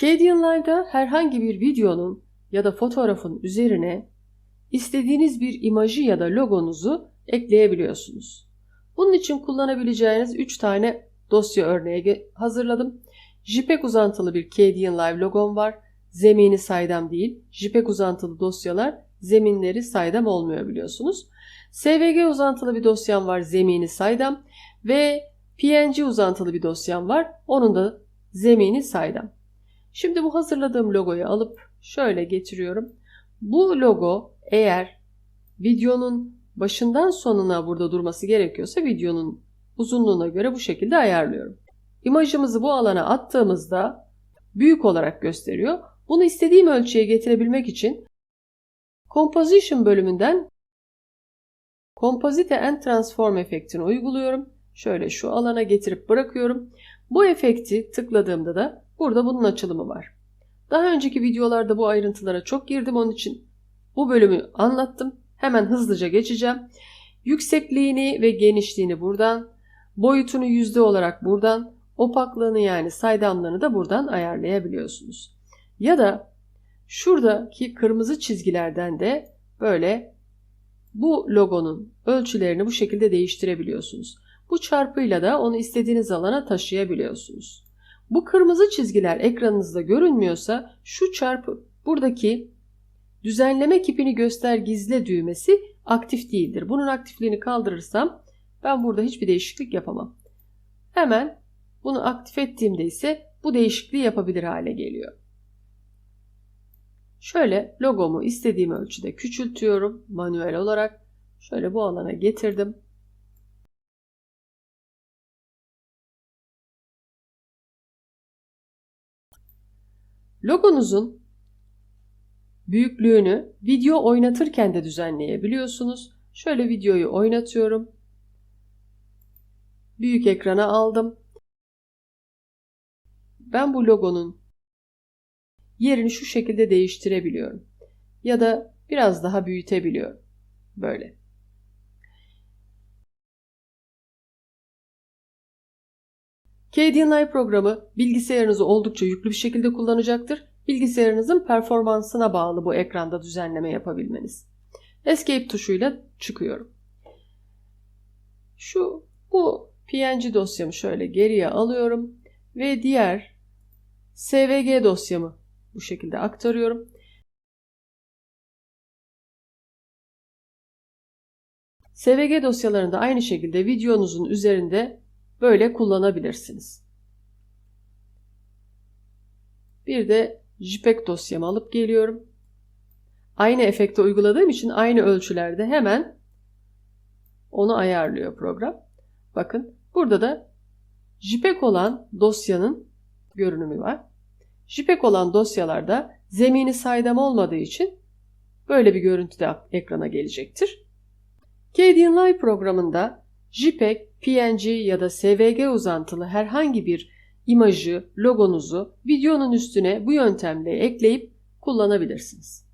Kadian Live'da herhangi bir videonun ya da fotoğrafın üzerine istediğiniz bir imajı ya da logonuzu ekleyebiliyorsunuz. Bunun için kullanabileceğiniz 3 tane dosya örneği hazırladım. JPEG uzantılı bir Kadian Live logom var. Zemini saydam değil. JPEG uzantılı dosyalar zeminleri saydam olmuyor biliyorsunuz. SVG uzantılı bir dosyam var. Zemini saydam. Ve PNG uzantılı bir dosyam var. Onun da zemini saydam. Şimdi bu hazırladığım logoyu alıp şöyle getiriyorum. Bu logo eğer videonun başından sonuna burada durması gerekiyorsa videonun uzunluğuna göre bu şekilde ayarlıyorum. İmajımızı bu alana attığımızda büyük olarak gösteriyor. Bunu istediğim ölçüye getirebilmek için Composition bölümünden Composite and Transform efektini uyguluyorum. Şöyle şu alana getirip bırakıyorum. Bu efekti tıkladığımda da burada bunun açılımı var. Daha önceki videolarda bu ayrıntılara çok girdim onun için bu bölümü anlattım. Hemen hızlıca geçeceğim. Yüksekliğini ve genişliğini buradan, boyutunu yüzde olarak buradan, opaklığını yani saydamlığını da buradan ayarlayabiliyorsunuz. Ya da şuradaki kırmızı çizgilerden de böyle bu logonun ölçülerini bu şekilde değiştirebiliyorsunuz. Bu çarpıyla da onu istediğiniz alana taşıyabiliyorsunuz. Bu kırmızı çizgiler ekranınızda görünmüyorsa şu çarpı buradaki düzenleme kipini göster gizle düğmesi aktif değildir. Bunun aktifliğini kaldırırsam ben burada hiçbir değişiklik yapamam. Hemen bunu aktif ettiğimde ise bu değişikliği yapabilir hale geliyor. Şöyle logomu istediğim ölçüde küçültüyorum manuel olarak. Şöyle bu alana getirdim. Logonuzun büyüklüğünü video oynatırken de düzenleyebiliyorsunuz. Şöyle videoyu oynatıyorum. Büyük ekrana aldım. Ben bu logonun yerini şu şekilde değiştirebiliyorum. Ya da biraz daha büyütebiliyorum. Böyle. KDN Live programı bilgisayarınızı oldukça yüklü bir şekilde kullanacaktır. Bilgisayarınızın performansına bağlı bu ekranda düzenleme yapabilmeniz. Escape tuşuyla çıkıyorum. Şu bu PNG dosyamı şöyle geriye alıyorum ve diğer SVG dosyamı bu şekilde aktarıyorum. SVG dosyalarında aynı şekilde videonuzun üzerinde böyle kullanabilirsiniz. Bir de JPEG dosyamı alıp geliyorum. Aynı efekte uyguladığım için aynı ölçülerde hemen onu ayarlıyor program. Bakın burada da JPEG olan dosyanın görünümü var. JPEG olan dosyalarda zemini saydam olmadığı için böyle bir görüntü de ekrana gelecektir. Kadian Live programında JPEG, PNG ya da SVG uzantılı herhangi bir imajı, logonuzu videonun üstüne bu yöntemle ekleyip kullanabilirsiniz.